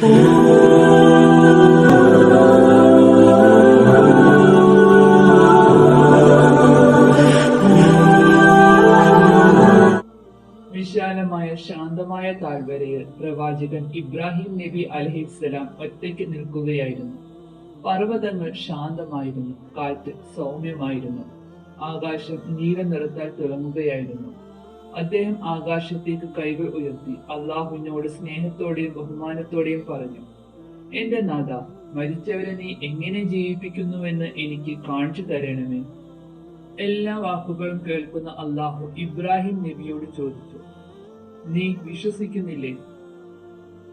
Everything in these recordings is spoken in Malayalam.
വിശാലമായ ശാന്തമായ താഴ്വരയിൽ പ്രവാചകൻ ഇബ്രാഹിം നബി അലഹിസ്സലാം ഒറ്റയ്ക്ക് നിൽക്കുകയായിരുന്നു. പർവതങ്ങൾ ശാന്തമായിരുന്നു കാറ്റ് സൗമ്യമായിരുന്നു. ആകാശം നീല നിറത്താൽ തിളങ്ങുകയായിരുന്നു അദ്ദേഹം ആകാശത്തേക്ക് കൈകൾ ഉയർത്തി അള്ളാഹുവിനോട് സ്നേഹത്തോടെയും ബഹുമാനത്തോടെയും പറഞ്ഞു എന്റെ നാഥ മരിച്ചവരെ നീ എങ്ങനെ ജീവിപ്പിക്കുന്നുവെന്ന് എനിക്ക് കാണിച്ചു തരണമേ? എല്ലാ വാക്കുകളും കേൾക്കുന്ന അള്ളാഹു ഇബ്രാഹിം നബിയോട് ചോദിച്ചു നീ വിശ്വസിക്കുന്നില്ലേ?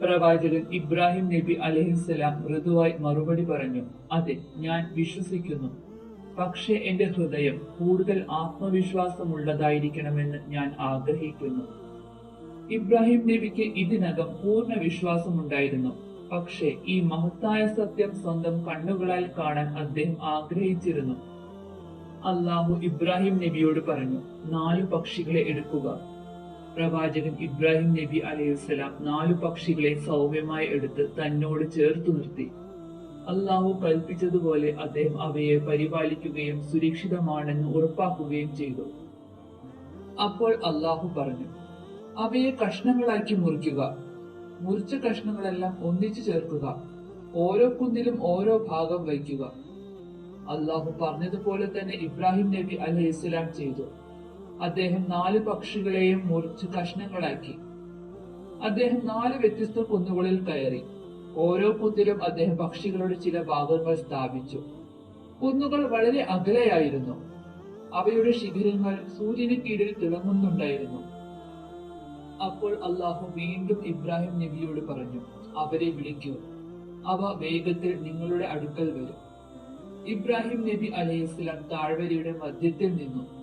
പ്രവാചകൻ ഇബ്രാഹിം നബി അലഹിസ്സലാം മൃദുവായി മറുപടി പറഞ്ഞു അതെ ഞാൻ വിശ്വസിക്കുന്നു. പക്ഷെ എന്റെ ഹൃദയം കൂടുതൽ ആത്മവിശ്വാസമുള്ളതായിരിക്കണമെന്ന് ഞാൻ ആഗ്രഹിക്കുന്നു. ഇബ്രാഹിം നബിക്ക് ഇതിനകം പൂർണ വിശ്വാസമുണ്ടായിരുന്നു പക്ഷേ ഈ മഹത്തായ സത്യം സ്വന്തം കണ്ണുകളാൽ കാണാൻ അദ്ദേഹം ആഗ്രഹിച്ചിരുന്നു. അള്ളാഹു ഇബ്രാഹിം നബിയോട് പറഞ്ഞു നാലു പക്ഷികളെ എടുക്കുക. പ്രവാചകൻ ഇബ്രാഹിം നബി അലൈഹിസ്സലാം നാലു പക്ഷികളെ സൗമ്യമായി എടുത്ത് തന്നോട് ചേർത്തു നിർത്തി. അള്ളാഹു കൽപ്പിച്ചതുപോലെ അദ്ദേഹം അവയെ പരിപാലിക്കുകയും സുരക്ഷിതമാണെന്ന് ഉറപ്പാക്കുകയും ചെയ്തു. അപ്പോൾ അള്ളാഹു പറഞ്ഞു അവയെ കഷ്ണങ്ങളാക്കി മുറിക്കുക മുറിച്ച കഷ്ണങ്ങളെല്ലാം ഒന്നിച്ചു ചേർക്കുക ഓരോ കുന്നിലും ഓരോ ഭാഗം വയ്ക്കുക. അള്ളാഹു പറഞ്ഞതുപോലെ തന്നെ ഇബ്രാഹിം നബി അലൈഹി ഇസ്ലാം ചെയ്തു. അദ്ദേഹം നാല് പക്ഷികളെയും മുറിച്ച് കഷ്ണങ്ങളാക്കി. അദ്ദേഹം നാല് വ്യത്യസ്ത കുന്നുകളിൽ കയറി. ഓരോ കുന്നിലും അദ്ദേഹം പക്ഷികളുടെ ചില ഭാഗങ്ങൾ സ്ഥാപിച്ചു. കുന്നുകൾ വളരെ അകലെയായിരുന്നു. അവയുടെ ശിഖരങ്ങൾ സൂര്യന് കീഴിൽ തിളങ്ങുന്നുണ്ടായിരുന്നു. അപ്പോൾ അള്ളാഹു വീണ്ടും ഇബ്രാഹിം നബിയോട് പറഞ്ഞു അവരെ വിളിക്കൂ. അവ വേഗത്തിൽ നിങ്ങളുടെ അടുക്കൽ വരും. ഇബ്രാഹിം നബി അലൈഹിസ്ലാം താഴ്വരയുടെ മധ്യത്തിൽ നിന്നു.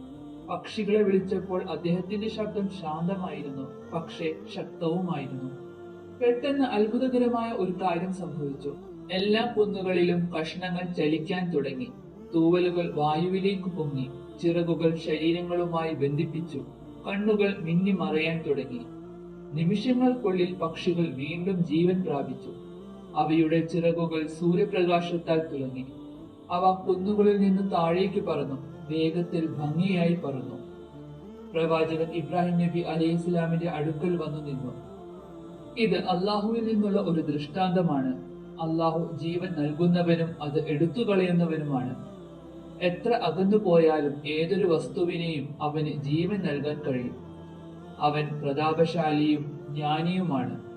പക്ഷികളെ വിളിച്ചപ്പോൾ അദ്ദേഹത്തിന്റെ ശബ്ദം ശാന്തമായിരുന്നു പക്ഷേ ശക്തവുമായിരുന്നു. പെട്ടെന്ന് അത്ഭുതകരമായ ഒരു കാര്യം സംഭവിച്ചു. എല്ലാ കുന്നുകളിലും കഷ്ണങ്ങൾ ചലിക്കാൻ തുടങ്ങി. തൂവലുകൾ വായുവിലേക്ക് പൊങ്ങി. ചിറകുകൾ ശരീരങ്ങളുമായി ബന്ധിപ്പിച്ചു. കണ്ണുകൾ മിന്നി മറയാൻ തുടങ്ങി. നിമിഷങ്ങൾക്കുള്ളിൽ പക്ഷികൾ വീണ്ടും ജീവൻ പ്രാപിച്ചു. അവയുടെ ചിറകുകൾ സൂര്യപ്രകാശത്താൽ തുളങ്ങി. അവ കുന്നുകളിൽ നിന്ന് താഴേക്ക് പറന്നു. വേഗത്തിൽ ഭംഗിയായി പറന്നു. പ്രവാചകൻ ഇബ്രാഹിം നബി അലൈഹി ഇസ്ലാമിന്റെ അടുക്കൽ വന്നു നിന്നു. ഇത് അള്ളാഹുവിൽ നിന്നുള്ള ഒരു ദൃഷ്ടാന്തമാണ്. അള്ളാഹു ജീവൻ നൽകുന്നവനും അത് എടുത്തു കളയുന്നവനുമാണ് എത്ര അകന്നു പോയാലും ഏതൊരു വസ്തുവിനെയും അവന് ജീവൻ നൽകാൻ കഴിയും. അവൻ പ്രതാപശാലിയും ജ്ഞാനിയുമാണ്.